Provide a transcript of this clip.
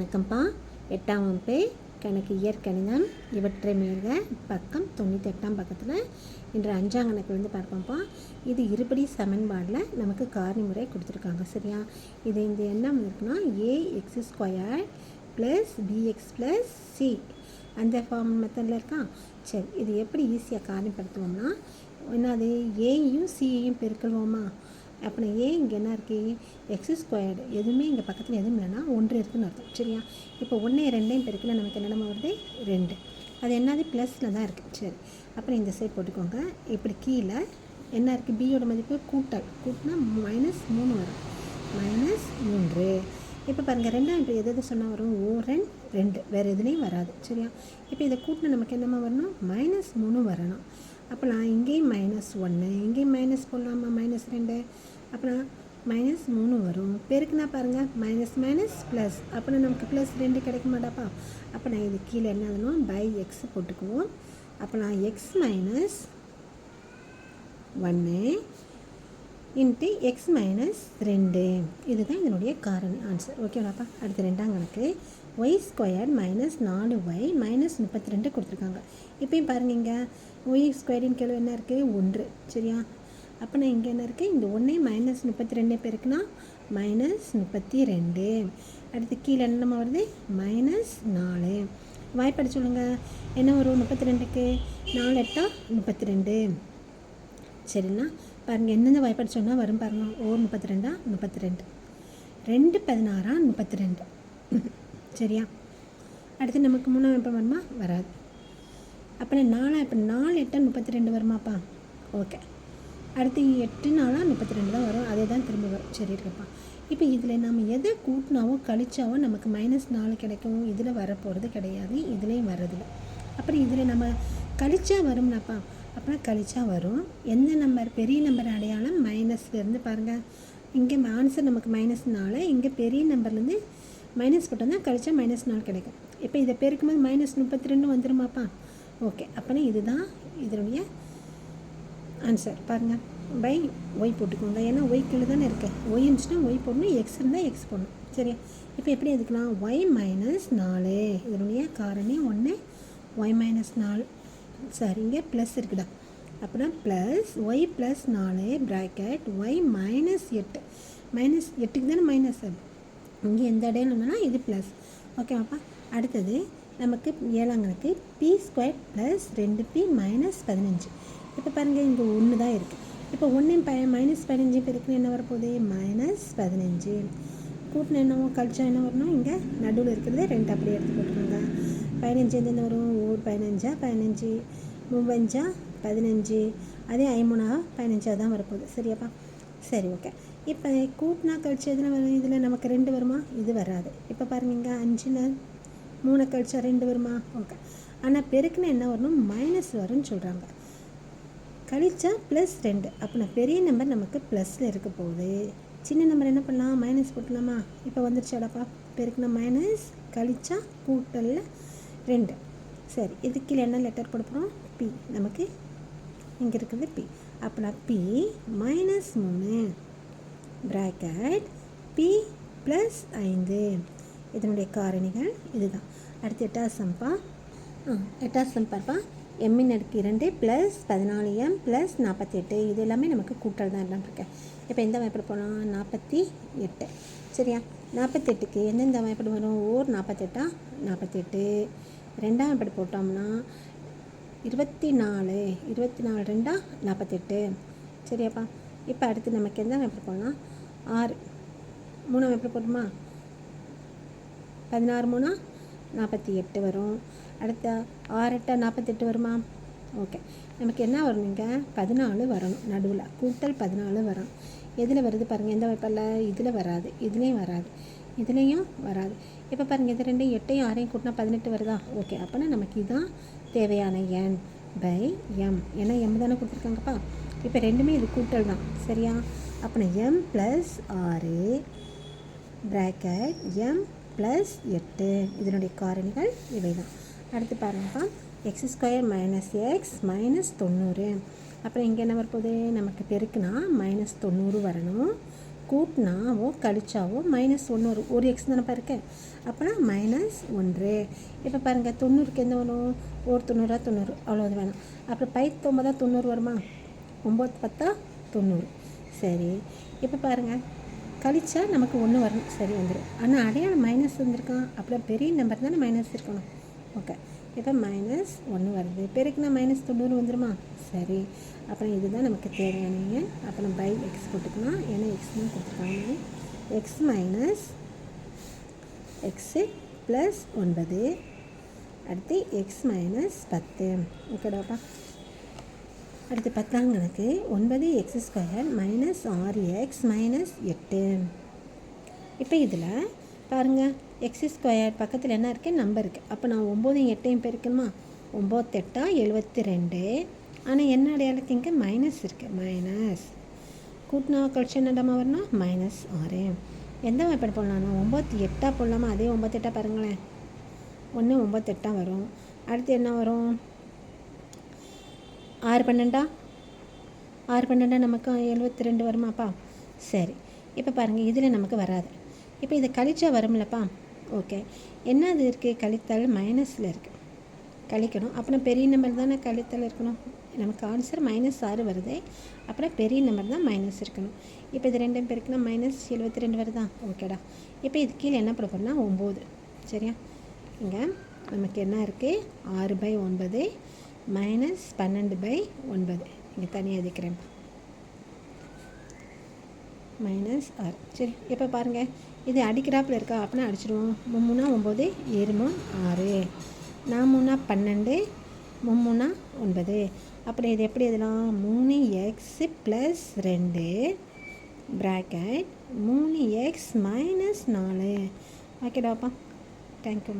வணக்கம்ப்பா. எட்டாம் வகுப்பு கணக்கு இயற்கணிதம் இவற்றை மேக பக்கம் தொண்ணூற்றி எட்டாம் பக்கத்தில் இன்று அஞ்சாம் கணக்கு வந்து பார்ப்போம்ப்பா. இது இருபடி சமன்பாடில் நமக்கு காரணி முறை கொடுத்துருக்காங்க சரியா? இது இந்த என்ன இருக்குன்னா A X square plus B X plus C அந்த ஃபார்ம் மெத்தடில் இருக்கா? சரி இது எப்படி ஈஸியாக காரணிப்படுத்துவோம்னா என்னது? ஏயும் சியையும் பெருக்கல்வோமா? அப்புறம் ஏன் இங்கே என்ன இருக்குது எக்ஸ் ஸ்கொயர்டு எதுவுமே இங்கே பக்கத்தில் எதுவும் இல்லைன்னா ஒன்று இருக்குன்னு அர்த்தம். சரியா? இப்போ ஒன்றே ரெண்டையும் பெருக்கில் நமக்கு என்னென்ன வருது? ரெண்டு. அது என்னது? ப்ளஸில் தான் இருக்குது சரி. அப்புறம் இந்த சைட் போட்டுக்கோங்க. இப்படி கீழே என்ன இருக்குது பியோட மதிப்பு கூட்டல். கூட்டினா மைனஸ் மூணு வரும். மைனஸ் மூன்று. இப்போ பாருங்கள் ரெண்டாம் இப்போ எது எது சொன்னால் வரும்? ஓ ரெண்டு ரெண்டு. வேறு எதுலேயும் வராது. சரியா? இப்போ இதை கூட்டினா நமக்கு என்னமா வரணும்? மைனஸ் மூணு வரணும். அப்போ நான் இங்கேயும் மைனஸ் ஒன்று இங்கேயும் மைனஸ் போடலாமா? மைனஸ் ரெண்டு. அப்புறம் மைனஸ் மூணு வரும். பெருக்குனா பாருங்கள் மைனஸ் மைனஸ் ப்ளஸ் அப்புறம் நமக்கு ப்ளஸ் ரெண்டு கிடைக்க மாட்டாப்பா அப்போ நான் இது கீழே என்ன ஆகணும்? பை எக்ஸ் போட்டுக்குவோம். அப்போ நான் எக்ஸ் மைனஸ் ஒன்று இன்ட்டு எக்ஸ் மைனஸ் ரெண்டு. இதுதான் இதனுடைய காரணம் ஆன்சர் ஓகேவாப்பா அடுத்து ரெண்டாம் கணக்கு. ஒய் ஸ்கொயர் மைனஸ் நாலு ஒய் மைனஸ் முப்பத்தி ரெண்டு கொடுத்துருக்காங்க. இப்போயும் பாருங்கள் இங்கே ஒய் ஸ்கொயரின் கேள்வி என்ன இருக்குது ஒன்று. சரியா? அப்போ நான் இங்கே என்ன இருக்குது இந்த ஒன்றே மைனஸ் முப்பத்தி ரெண்டு பேருக்குன்னா மைனஸ் முப்பத்தி ரெண்டு அடுத்து கீழே என்னமா வருது? மைனஸ் நாலு. வாய்ப்பாடு சொல்லுங்கள் என்ன வரும்? முப்பத்தி ரெண்டுக்கு நாலு எட்டா முப்பத்தி ரெண்டு சரிண்ணா பாருங்கள் என்னென்ன வாய்ப்பாடு சொன்னால் வரும் பாருங்கள் ஓ முப்பத்தி ரெண்டா முப்பத்தி ரெண்டு ரெண்டு பதினாறா? முப்பத்தி ரெண்டு சரியா? அடுத்து நமக்கு மூணாம் எப்போ வருமா? வராது. அப்புறம் நாலாம் இப்போ நாலு எட்டா முப்பத்தி ரெண்டு வருமாப்பா? ஓகே. அடுத்து எட்டு நாளாக முப்பத்தி ரெண்டு தான் வரும். அதே தான் திரும்ப வரும். சரி இருக்கப்பா. இப்போ இதில் நம்ம எதை கூட்டினாவோ கழிச்சாவோ நமக்கு மைனஸ் நாலு கிடைக்கும். இதில் வரப்போகிறது கிடையாது. இதுலேயும் வர்றதில்ல. அப்புறம் இதில் நம்ம கழிச்சா வரும்னாப்பா அப்புறம் கழிச்சா வரும். எந்த நம்பர் பெரிய நம்பர் அடையாளம் மைனஸ்லேருந்து பாருங்கள் இங்கே ஆன்சர் நமக்கு மைனஸ் இங்கே பெரிய நம்பர்லேருந்து மைனஸ் போட்டால் தான் கழிச்சா மைனஸ் நாலு கிடைக்கும். இப்போ இதை பெருக்கும்போது மைனஸ் முப்பத்தி ரெண்டு வந்துருமாப்பா? ஓகே அப்போனா இதுதான் இதனுடைய ஆன்சர் பாருங்கள் பை ஒய் போட்டுக்கோங்க. ஏன்னா ஒய் கீழே தானே இருக்கேன் ஒய் இருந்துச்சுன்னா ஒய் போடணும் எக்ஸ் இருந்தால் எக்ஸ் போடணும். சரியா? இப்போ எப்படி எதுக்கலாம் ஒய் மைனஸ் நாலு. இதனுடைய காரணி ஒன்று ஒய் மைனஸ் நாலு. சரி இங்கே ப்ளஸ் இருக்குதா அப்புறம் ப்ளஸ் ஒய் ப்ளஸ் நாலு ப்ராக்கெட் ஒய் மைனஸ் எட்டு. மைனஸ் எட்டுக்கு தானே மைனஸ் இங்கே எந்த இடையில இருந்தோன்னா இது ப்ளஸ் ஓகேவாப்பா அடுத்தது நமக்கு ஏழாங்கனுக்கு பி ஸ்கொயர் ப்ளஸ் ரெண்டு பி மைனஸ் பதினஞ்சு. இப்போ பாருங்கள் இங்கே ஒன்று தான் இருக்குது இப்போ ஒன்றையும் ப மைனஸ் பதினஞ்சு பேருக்கு என்ன வரப்போகுது? மைனஸ் பதினஞ்சு. கூட்டின என்னவோ கழிச்சா என்ன வரணும் இங்கே நடுவில் இருக்கிறது ரெண்டு அப்படியே எடுத்து போட்டுக்கோங்க. பதினஞ்சு எந்தெந்த வரும்? ஒரு பதினஞ்சா? பதினஞ்சு. மூவஞ்சா? பதினஞ்சு. அதே ஐமூணா? பதினஞ்சா தான் வரப்போகுது. சரியாப்பா? சரி ஓகே இப்போ கூட்டினா கழிச்சு எதில் வரும்? இதில் நமக்கு ரெண்டு வருமா? இது வராது. இப்போ பாருங்க அஞ்சில் மூணு கழிச்சா ரெண்டு வருமா? ஓகே. ஆனால் பெருக்குன்னு என்ன வரணும்? மைனஸ் வரும்னு சொல்கிறாங்க கழிச்சா ப்ளஸ் ரெண்டு. அப்படின்னா பெரிய நம்பர் நமக்கு ப்ளஸில் இருக்க போகுது. சின்ன நம்பர் என்ன பண்ணலாம்? மைனஸ் போட்டலாமா இப்போ வந்துருச்சாடாப்பா பெருக்குனா மைனஸ் கழிச்சா கூட்டலில் ரெண்டு. சரி இதுக்கு கீழே என்ன லெட்டர் கொடுப்போம் பி நமக்கு இங்கே இருக்குது பி அப்படின்னா பி மைனஸ் மூணு. ப்ராக்கெட் பி ப்ளஸ் ஐந்து. இதனுடைய காரணிகள் இதுதான். அடுத்து எட்டாவது சம்பா ஆ எட்டாவது சம்பாப்பா எம்மின் அடுக்கு இரண்டு ப்ளஸ் பதினாலு எம் ப்ளஸ் நாற்பத்தி எட்டு இது எல்லாமே நமக்கு கூட்டல் தான் எல்லாம் இருக்கேன் இப்போ எந்த வாய்ப்பாடு போகலாம் நாற்பத்தி எட்டு. சரியா? நாற்பத்தெட்டுக்கு எந்தெந்த வாய்ப்பாடு வரும்? ஓர் நாற்பத்தெட்டா? நாற்பத்தெட்டு. ரெண்டாம் வாய்ப்பு போட்டோம்னா இருபத்தி நாலு இருபத்தி நாலு ரெண்டா? நாற்பத்தெட்டு. சரியாப்பா. இப்போ அடுத்து நமக்கு எந்த வாய்ப்பு போகலாம் ஆறு. மூணாம் எப்படி போட்டுமா? பதினாறு மூணா? நாற்பத்தி எட்டு வரும். அடுத்த ஆறு நாற்பத்தெட்டு வருமா? ஓகே. நமக்கு என்ன வரும் பதினாலு வரணும் நடுவில். கூட்டல் பதினாலு வரும். எதில் வருது பாருங்கள் எந்த வைப்பில் இதில் வராது. இதுலேயும் வராது. இதுலேயும் வராது. இப்போ பாருங்கள் இது ரெண்டையும் எட்டையும் ஆறையும் கூட்டினா பதினெட்டு வருதா? ஓகே. அப்போனா நமக்கு இதுதான் தேவையான எண். பை எம் ஏன்னா எம் தானே கொடுத்துருக்காங்கப்பா. இப்போ ரெண்டுமே இது கூட்டல் தான். சரியா? அப்போ எம் ப்ளஸ் ஆறு ப்ராக்கெட் எம் ப்ளஸ் எட்டு. இதனுடைய காரணிகள் இவை தான் அடுத்து பாருங்கப்பா. X square minus X minus தொண்ணூறு. அப்புறம் இங்கே என்ன வரப்போகுது? நமக்கு பெருக்குனா மைனஸ் தொண்ணூறு வரணும். கூட்டினாவோ கழிச்சாவோ மைனஸ் ஒன்று வரும். ஒரு எக்ஸ் தானே இருக்கு. அப்போனா மைனஸ் ஒன்று. இப்போ பாருங்கள் தொண்ணூறுக்கு எந்த வரும்? ஒரு தொண்ணூறா தொண்ணூறு. அவ்வளோது வேணும். அப்புறம் பைத்தொம்பதா தொண்ணூறு வருமா? ஒம்பது பத்தா தொண்ணூறு. சரி. இப்போ பாருங்கள் கழிச்சா நமக்கு ஒன்று வரணும் சரி வந்துடும் ஆனால் அடையாளம் மைனஸ் வந்திருக்கான். அப்புறம் பெரிய நம்பர் தானே மைனஸ் இருக்கணும். ஓகே. இப்போ மைனஸ் ஒன்று வருது. பெருக்குனா மைனஸ் தொண்ணூறு வந்துடுமா சரி. அப்புறம் இதுதான் நமக்கு தேவையானீங்க அப்புறம் பை எக்ஸ் போட்டுக்கலாம். ஏன்னா எக்ஸ் தான் கொடுத்துருக்காங்க. எக்ஸ் மைனஸ் எக்ஸு ப்ளஸ் ஒன்பது. அடுத்து எக்ஸ் மைனஸ் பத்து. ஓகேடாப்பா. அடுத்து பத்தாம் கணக்கு ஒன்பது எக்ஸ் ஸ்கொயர் மைனஸ் ஆறு எக்ஸ் மைனஸ் எட்டு. இப்போ இதில் பாருங்கள் எக்ஸ் ஸ்கொயர் பக்கத்தில் என்ன இருக்குது நம்பர் இருக்குது அப்போ நான் ஒம்போதையும் எட்டையும் பெருக்கணுமா? ஒம்போத்தெட்டா எழுபத்தி ரெண்டு ஆனால் என்ன அடையாளத்துக்கு இங்கே? மைனஸ் இருக்குது மைனஸ் கூட்டினா கழிச்சு என்னடாமா வரணும் மைனஸ் ஆறு. எந்த வாய்ப்பாடு போடலாம்? ஒம்பத்தி எட்டாக போடலாமா? அதே ஒம்பத்தெட்டாக பாருங்களேன். ஒன்று ஒம்பத்தெட்டாக வரும். அடுத்து என்ன வரும்? ஆறு பன்னெண்டா? ஆறு பன்னெண்டா நமக்கு எழுபத்தி ரெண்டு வருமாப்பா? சரி. இப்போ பாருங்கள் இதில் நமக்கு வராது. இப்போ இதை கழிச்சா வரும்லப்பா? ஓகே என்ன அது இருக்குது கழித்தல் மைனஸில் இருக்குது கழிக்கணும். அப்புறம் பெரிய நம்பர் தானே கழித்தல் இருக்கணும்? நமக்கு ஆன்சர் மைனஸ் ஆறு வருது. அப்புறம் பெரிய நம்பர் தான் மைனஸ் இருக்கணும். இப்போ இது ரெண்டும் பேருக்குன்னா மைனஸ் எழுபத்தி ரெண்டு வருதா ஓகேடா இப்போ இது கீழே என்ன பண்ண போகிறோம்னா ஒம்பது. சரியா? இங்கே நமக்கு என்ன இருக்குது ஆறு பை ஒன்பது மைனஸ் பன்னெண்டு பை ஒன்பது. இங்கே தனியாக எதிக்கிறேன் மைனஸ் ஆறு சரி இப்போ பாருங்கள் இது அடிக்கிறாப்பில் இருக்கா? அப்படின்னா அடிச்சிடுவோம் மும்முனா ஒம்பது ஏறுமோ ஆறு. நாமூனா பன்னெண்டு மும்முனா ஒன்பது. அப்புறம் இது எப்படி எதுலாம் மூணு எக்ஸ் ப்ளஸ் ரெண்டு ப்ராக்கெட் மூணு எக்ஸ் மைனஸ் நாலு. ஓகேடாப்பா தேங்க்யூ